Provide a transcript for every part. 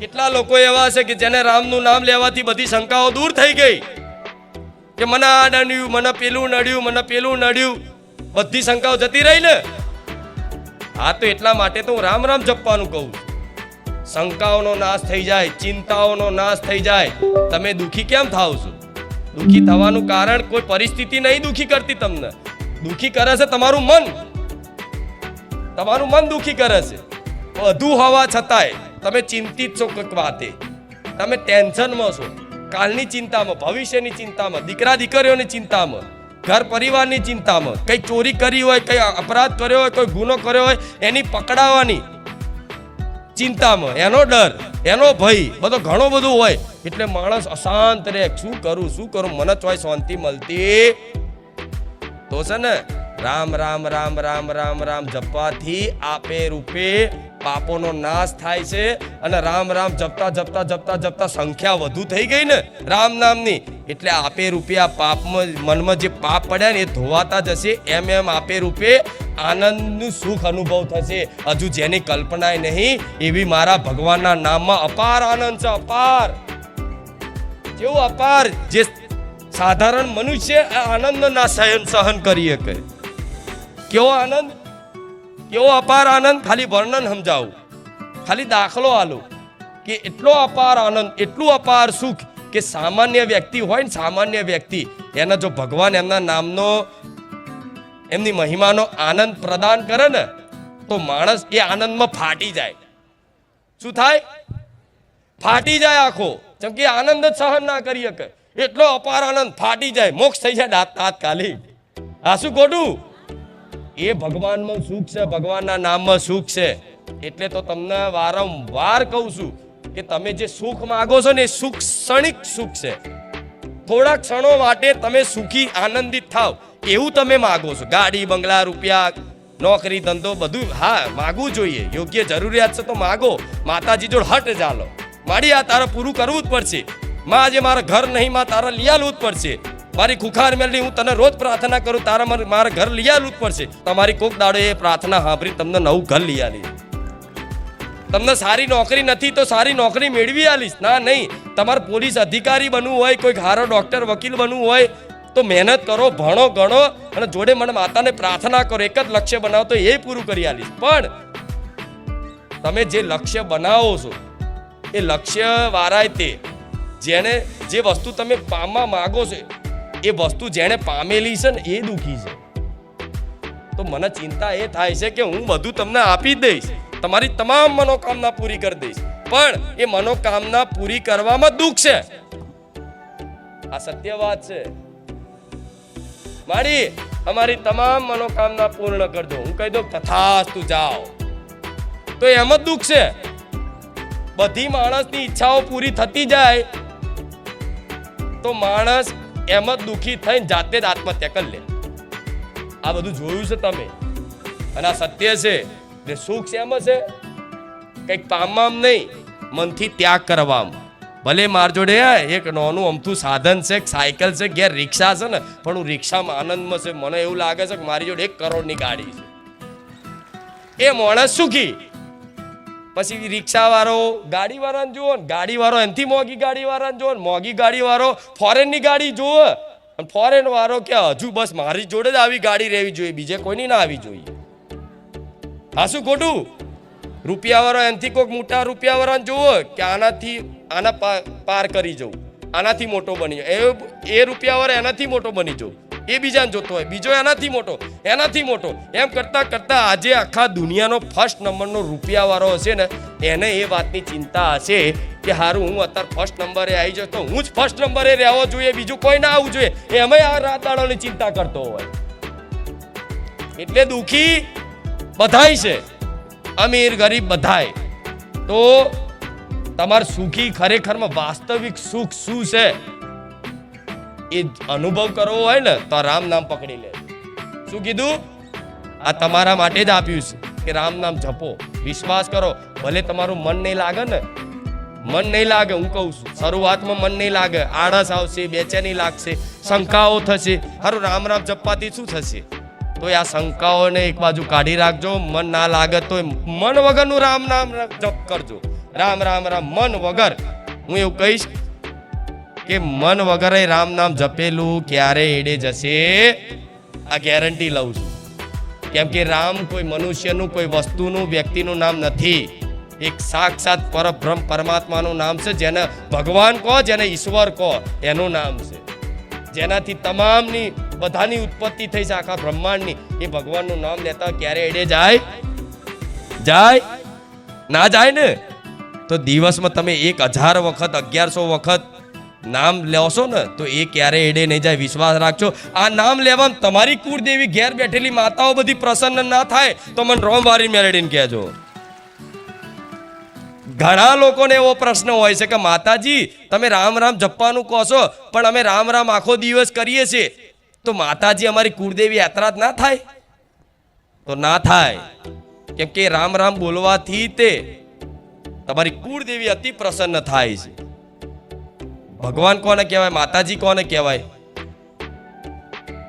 કેટલા લોકો એવા છે કે જેને રામનું નામ લેવાથી બધી શંકાઓ દૂર થઈ ગઈ? કે મને આ નડ્યું, મને પેલું નડ્યું, મને પેલું નડ્યું, બધી શંકાઓ જતી રહી ને? હા, તો એટલા માટે તો હું રામ રામ જપવાનું કહું શંકાઓનો નાશ થઈ જાય, ચિંતાઓનો નાશ થઈ જાય. તમે દુખી કેમ થાવ છો? દુઃખી થવાનું કારણ કોઈ પરિસ્થિતિ નહીં દુઃખી કરતી તમને. દુખી કરે છે તમારું મન. તમારું મન દુઃખી કરે છે. બધું હોવા છતાંય તમે ચિંતિત છો કોઈક વાતે. તમે ટેન્શનમાં છો. કાલની ચિંતામાં, ભવિષ્યની ચિંતામાં, દીકરા દીકરીઓની ચિંતામાં, ઘર પરિવારની ચિંતામાં, કંઈ ચોરી કરી હોય, કંઈ અપરાધ કર્યો હોય, કોઈ ગુનો કર્યો હોય, એની પકડાવાની ચિંતામાં. એનો ડર, એનો ભય, બધો ઘણો બધું હોય. એટલે માણસ અશાંત રહે. શું કરું શું કરું? મને ચોય શાંતિ મળતી તો છે ને, રામ રામ રામ રામ રામ રામ, જપવાથી આપે રૂપે પાપોનો નાશ થાય છે અને રામ રામ જપતા જપતા જપતા જપતા સંખ્યા વધુ થઈ ગઈ ને રામ નામની. એટલે આપે રૂપે આ પાપમાં મનમાં જે પાપ પડ્યા ને એ ધોવાતા જશે. એમ એમ આપે રૂપે આનંદનું સુખ અનુભવ થશે. હજુ જેની કલ્પનાય નહીં, એવી મારા ભગવાનના નામમાં અપાર આનંદ છે, અપાર. જેવું અપાર જે સાધારણ મનુષ્ય આ આનંદના સહન સહન કરી શકે કેવો આનંદ? કેવો અપાર આનંદ ખાલી વર્ણન સમજાવું. ખાલી દાખલો આલો કે એટલો અપાર આનંદ, એટલું અપાર સુખ કે સામાન્ય વ્યક્તિ હોય ને સામાન્ય વ્યક્તિ, એના જો ભગવાન એમના નામનો, એમની મહિમાનો આનંદ પ્રદાન કરે ને, તો માણસ એ આનંદમાં ફાટી જાય. શું થાય? ફાટી જાય આખો. જેમ કે આનંદ જ સહન ના કરી શકે. એટલો અપાર આનંદ ફાટી જાય. મોક્ષ થઈ જાય તાત્કાલિક આ શું ખોટું? એ ભગવાનમાં સુખ છે, ભગવાનના નામમાં સુખ છે. એટલે તો તમને વારંવાર કહું છું કે તમે જે સુખ માગો છો ને એ સુખ ક્ષણિક સુખ છે. થોડા ક્ષણો માટે તમે સુખી, આનંદિત થાવ. એવું તમે માગો છો. ગાડી, બંગલા, રૂપિયા, નોકરી, ધંધો બધું હા, માગવું જોઈએ. યોગ્ય જરૂરિયાત છે તો માગો. માતાજી જોડ હટ ચાલો માડી આ તારે પૂરું કરવું જ પડશે. માં આજે મારા ઘર નહીં, માં તારે લઈ આલવું જ પડશે. મારી ખુખાર મેળવી હું તને રોજ પ્રાર્થના કરું, તારા મારે ઘર લઈ આલવું જ પડશે. તમારી કોક દાડો એ પ્રાર્થના સાંભળી તમને નવું ઘર લઈ આલી. તમને સારી નોકરી નથી તો સારી નોકરી મેળવી આલીશ. ના, નહીં. તમારે પોલીસ અધિકારી બનવું હોય કોઈ હારો ડોક્ટર, વકીલ બનવું હોય, તો મહેનત કરો, ભણો, ગણો અને જોડે મને માતાને પ્રાર્થના કરો, એક જ લક્ષ્ય બનાવો તો એ પૂરું કરી આલીશ. પણ તમે જે લક્ષ્ય બનાવો છો, એ લક્ષ્ય વારાય તે જેને જે વસ્તુ તમે પામવા માગો છો એ વસ્તુ જેણે પામેલી છે ને એ દુઃખી છે. તો મને ચિંતા એ થાય છે કે હું બધું તમને આપી દઈશ. તમારી તમામ મનોકામના પૂરી કરી દઈશ. પણ એ મનોકામના પૂરી કરવામાં દુઃખ છે. આ સત્ય વાત છે. મારી અમારી તમામ મનોકામના પૂર્ણ કરજો. હું કહી દઉં, તથાસ્તુ જાઓ. તો એમ જ દુઃખ છે. બધી માણસની ઈચ્છાઓ પૂરી થતી જાય. તો માણસ એમ જ દુઃખી થઈને જાતે જ આત્મહત્યા કરી લે. આ બધું જોયું છે તમે. અને આ સત્ય છે એટલે સુખ શેમાં છે. કંઈક પામવામાં નહીં, મનથી ત્યાગ કરવામાં. ભલે માર જોડે એક નાનું અમથું સાધન છે સાયકલ છે, ઘેર રિક્ષા છે ને, પણ હું રિક્ષામાં આનંદમાં છે. મને એવું લાગે છે કે મારી જોડે એક કરોડની ગાડી છે. એ માણસ સુખી પછી રિક્ષાવાળો, ગાડીવાળાને જુઓ ને, ગાડીવાળો એનથી મોંઘી ગાડીવાળાને જુઓ ને, મોંઘી ગાડીવાળો ફોરેનની ગાડી જુઓ. અને ફોરેન વાળો કે હજુ બસ મારી જોડે જ આવી ગાડી રહેવી જોઈએ, બીજે કોઈની ના આવી જોઈએ. હા, શું ખોટું? રૂપિયાવાળો એનથી કોઈક મોટા રૂપિયાવાળાને જુઓ કે આનાથી, આના પાર કરી જવું. આનાથી મોટો બની. એ એ રૂપિયાવાળો એનાથી મોટો બની જવું. એ બીજાને જોતો હોય. બીજો એનાથી મોટો એનાથી મોટો. એમ કરતાં કરતાં આજે આખા દુનિયાનો ફર્સ્ટ નંબરનો રૂપિયાવાળો હશે ને, એને એ વાતની ચિંતા હશે કે હારું, હું અત્યારે ફર્સ્ટ નંબરે આવી જાઉં તો હું જ ફર્સ્ટ નંબરે રહેવો જોઈએ, બીજું કોઈ ના આવવું જોઈએ. એમાંય આ રાત દાડોની ચિંતા કરતો હોય. એટલે દુઃખી બધાય છે. અમીર, ગરીબ બધાય. તો તમારે સુખી ખરેખરમાં વાસ્તવિક સુખ શું છે? એ અનુભવ કરવો હોય ને, તો રામ નામ પકડી લે. શું કીધું? આ તમારા માટે જ આપ્યું છે કે રામ નામ જપો. વિશ્વાસ કરો, ભલે તમારું મન નહીં લાગે ને. મન નહીં લાગે, હું કહું છું, શરૂઆતમાં મન નહીં લાગે, આળસ આવશે, બેચેની લાગશે, શંકાઓ થશે. હારું, રામ રામ જપવાથી શું થશે? તો આ શંકાઓને એક બાજુ કાઢી રાખજો, મન ના લાગે તો મન વગરનું રામ નામ જપ કરજો. રામ રામ રામ, મન વગર. હું એવું કહીશ કે મન વગર રામ નામ જપેલું ક્યારે એડે જશે? આ ગેરંટી લઉં છું. કેમ કે રામ કોઈ મનુષ્યનું, કોઈ વસ્તુનું, વ્યક્તિનું નામ નથી. એક સાક્ષાત પરબ્રહ્મ પરમાત્માનું નામ છે. જેને ભગવાન કહો, જેને ઈશ્વર કહો, એનું નામ છે. જેનાથી તમામની, બધાની ઉત્પત્તિ થઈ છે આખા બ્રહ્માંડની. એ ભગવાનનું નામ લેતા ક્યારે એડે જાય? જાય? ના જાય ને? તો દિવસમાં તમે એક હજાર વખત, અગિયારસો વખત નામ લેશો ને, તો એ ક્યારે એડે નહીં જાય. વિશ્વાસ રાખજો. આ નામ લેવામાં તમારી કુળદેવી ઘેર બેઠેલી માતાઓ બધી પ્રસન્ન ના થાય, તો મને રોમ વારી મેળવીને કહેજો. ઘણા લોકોને એવો પ્રશ્ન હોય છે કે, માતાજી, તમે રામ રામ જપવાનું કહો છો, પણ અમે રામ રામ આખો દિવસ કરીએ છીએ. તો માતાજી અમારી કુળદેવી યાત્રા જ ના થાય? તો ના થાય. કેમ કે રામ રામ બોલવાથી તે તમારી કુળદેવી અતિ પ્રસન્ન થાય છે. ભગવાન કોને કહેવાય? માતાજી કોને કહેવાય?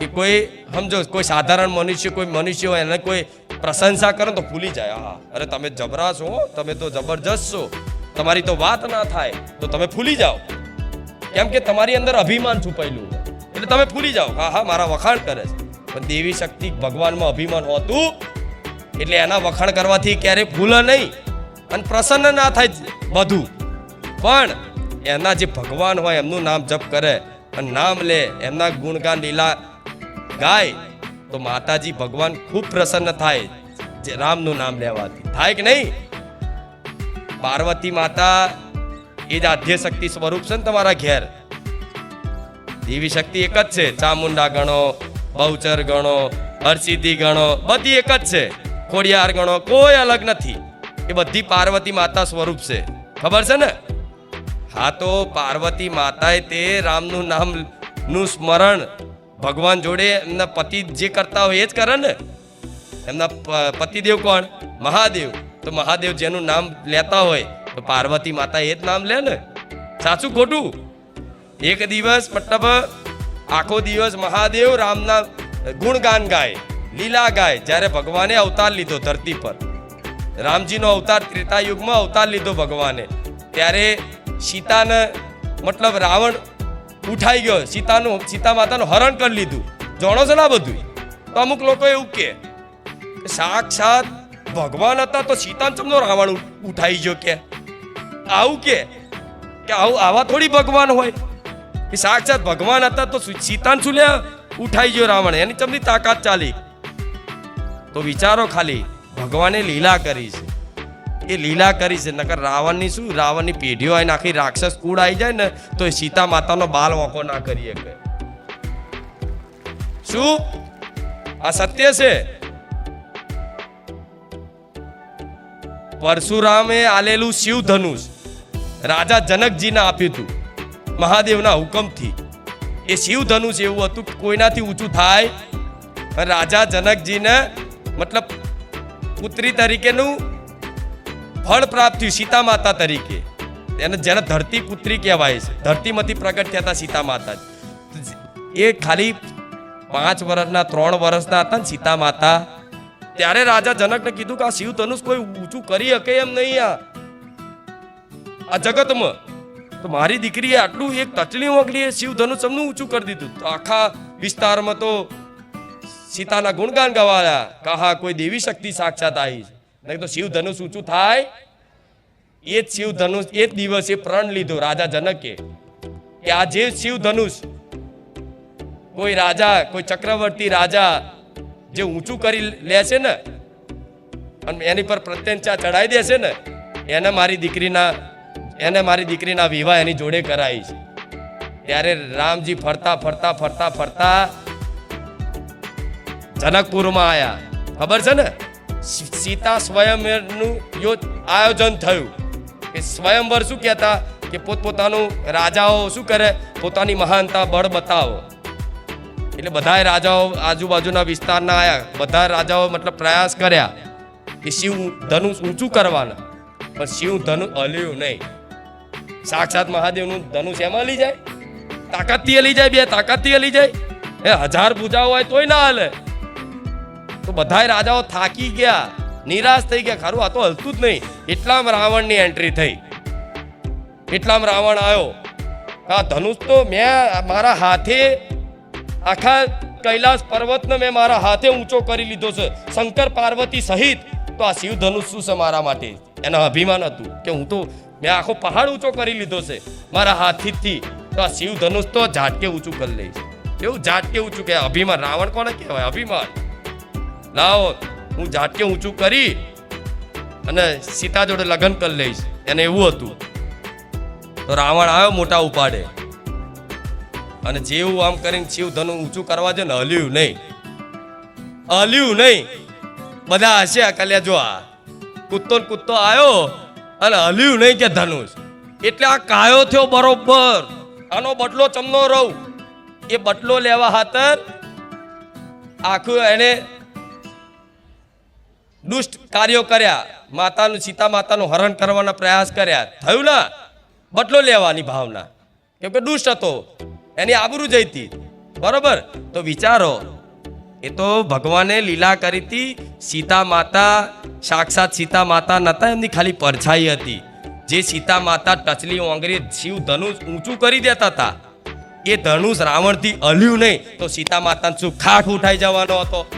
કે કોઈ, સમજો, કોઈ સાધારણ મનુષ્ય, કોઈ મનુષ્ય હોય, એને કોઈ પ્રશંસા કરો તો ભૂલી જાય. હા અરે તમે જબરા છો તમે તો જબરજસ્ત છો. તમારી તો વાત ના થાય, તો તમે ભૂલી જાઓ. કેમ કે તમારી અંદર અભિમાન છુપાયેલું એટલે તમે ભૂલી જાઓ. હા હા, મારા વખાણ કરે છે. પણ દેવી શક્તિ ભગવાનમાં અભિમાન હોતું, એટલે એના વખાણ કરવાથી ક્યારેય ભૂલે નહીં. અને પ્રસન્ન ના થાય બધું. પણ એના જે ભગવાન હોય એમનું નામ જપ કરે અને નામ લે, એમના ગુણગાન લીલા ગાય, તો માતાજી ભગવાન ખૂબ પ્રસન્ન થાય જે રામનું નામ લેવાથી. થાય કે નહીં? પાર્વતી માતા એ જ આધ્ય શક્તિ સ્વરૂપ છે ને તમારા ઘેર? દેવી શક્તિ એક જ છે. ચામુંડા ગણો, બહુચર ગણો, હરસિદ્ધિ ગણો, બધી એક જ છે. ખોડિયાર ગણો, કોઈ અલગ નથી. એ બધી પાર્વતી માતા સ્વરૂપ છે. ખબર છે ને? હા તો પાર્વતી માતાએ તે રામનું નામનું સ્મરણ ભગવાન જોડે એમના પતિ જે કરતા હોય એ જ કરે ને. એમના પતિદેવ કોણ? મહાદેવ. તો મહાદેવ જેનું નામ લેતા હોય, તો પાર્વતી માતા એ જ નામ લે ને. સાચું ખોટું? એક દિવસ મતલબ આખો દિવસ મહાદેવ રામના ગુણગાન ગાય, લીલા ગાય, જ્યારે ભગવાને અવતાર લીધો ધરતી પર. રામજીનો અવતાર ત્રેતા યુગમાં અવતાર લીધો ભગવાને. ત્યારે સીતાને મતલબ રાવણ ઉઠાઈ ગયો. સીતાનું, સીતા માતાનું હરણ કરી લીધું. જાણો છો ને આ બધું તો અમુક લોકો એવું કે સાક્ષાત ભગવાન હતા તો સીતાને ચમનો રાવણ ઉઠાઈ ગયો કે? આવું કે કે આવું, આવા થોડી ભગવાન હોય? કે સાક્ષાત ભગવાન હતા તો સીતાન શું લે? ઉઠાઈ ગયો રાવણ. એની ચમની તાકાત ચાલી. તો વિચારો ખાલી, ભગવાને લીલા કરી છે એ લીલા કરી છે. નકર રાવણની શું? રાવણની પેઢીઓ આવીને આખી રાક્ષસ કુળ આવી જાય ને, તો એ સીતા માતાનો બાલ વાંકો ના કરી શકે. શું? આ સત્ય છે? પરશુરામે આલેલું શિવ ધનુષ રાજા જનકજીને આપ્યું હતું, મહાદેવના હુકમથી. એ શિવ ધનુષ એવું હતું કોઈનાથી ઊંચું થાય રાજા જનકજીને મતલબ પુત્રી તરીકેનું ફળ પ્રાપ્ત થયું સીતા માતા તરીકે. એને જેને ધરતી પુત્રી કહેવાય છે. ધરતીમાંથી પ્રગટ થયા હતા સીતા માતા એ ખાલી પાંચ વર્ષના ત્રણ વર્ષના હતા ને સીતા માતા ત્યારે રાજા જનકને કીધું કે આ શિવ ધનુષ કોઈ ઊંચું કરી શકે એમ નહીં આ. આ જગતમાં તો મારી દીકરીએ આટલું એક તચલી ઓગલીએ શિવ ધનુષ એમનું ઊંચું કરી દીધું. તો આખા વિસ્તારમાં તો સીતાના ગુણગાન ગવાયા. કહા કોઈ દેવી શક્તિ સાક્ષાત આવી છે. નહીં તો શિવ ધનુષ ઊંચું થાય. એ જ શિવ ધનુષ એ જ દિવસે પ્રણ લીધો રાજા જનકે. કે આ જે શિવ ધનુષ કોઈ રાજા, કોઈ ચક્રવર્તી રાજા જે ઊંચું કરી લેશે ને, અને એની પર પ્રત્યંચા ચડાઈ દેશે ને, એને મારી દીકરીના, એને મારી દીકરીના વિવાહ એની જોડે કરાઈ છે. ત્યારે રામજી ફરતા ફરતા ફરતા ફરતા જનકપુરમાં આયા. ખબર છે ને? સીતા સ્વયંવરનું આયોજન થયું કે સ્વયંવર શું કહેતા? કે પોતપોતાનું રાજાઓ શું કરે? પોતાની મહાનતા બળ બતાવો. એટલે બધા રાજાઓ આજુબાજુના વિસ્તારના આવ્યા બધા રાજાઓ મતલબ પ્રયાસ કર્યા કે શિવ ધનુષ ઊંચું કરવાના. પણ શિવ ધનુષ હલ્યું નહીં. સાક્ષાત મહાદેવનું ધનુષ એમાં લઈ જાય? તાકાતથી હલી જાય બે, તાકાતથી હલી જાય? એ હજાર પૂજા હોય તોય ના હલે. તો બધાય રાજાઓ થાકી ગયા. નિરાશ થઈ ગયા. ખરું, આ તો હલતું જ નહીં. એટલામાં રાવણની એન્ટ્રી થઈ. એટલામાં રાવણ આવ્યો. આ ધનુષ તો મેં મારા હાથે આખા કૈલાસ પર્વતને મેં મારા હાથે ઊંચો કરી લીધો છે. શંકર પાર્વતી સહિત. તો આ શિવ ધનુષ શું છે મારા માટે? એના અભિમાન હતું કે હું તો મેં આખો પહાડ ઊંચો કરી લીધો છે મારા હાથથી. તો આ શિવ ધનુષ તો ઝાટકે ઊંચું કરી લઈશ એવું ઝાટકે ઊંચું કે અભિમાન? રાવણ કોને કહેવાય? અભિમાન. લાવો, હું જાતે ઊંચું કરી અને સીતા જોડે લગ્ન કરી લઈશ. એને એવું હતું. તો રાવણ આવ્યો મોટા ઉપાડે. અને જેવું આમ કરીને શિવ ધનુ ઊંચું કરવા છે ને હલ્યું નહીં. હલ્યું નહીં. બધા હશે કલ્યા જો આ. કૂદતો ને કૂદતો આવ્યો અને હલ્યું નહીં કે ધનુષ. એટલે આ કાયો થયો બરોબર. આનો બટલો ચમનો રહું. એ બટલો લેવા ખાતર આખું એને દુષ્ટ કાર્યો કર્યા. માતાનું, સીતા માતાનું હરણ કરવાના પ્રયાસ કર્યા. થયું ના? બદલો લેવાની ભાવના. કેમ કે દુષ્ટ હતો. એની આબરૂ જઈ હતી. બરોબર? તો વિચારો. એ તો ભગવાને લીલા કરી હતી. સીતા માતા, સાક્ષાત સીતા માતા નહોતા એમની ખાલી પરછાઈ હતી. જે સીતા માતા ટચલી ઓંગરી શિવ ધનુષ ઊંચું કરી દેતા હતા, એ ધનુષ રાવણથી અલ્યું નહીં. તો સીતા માતાને શું ખાટ ઉઠાઈ જવાનો હતો.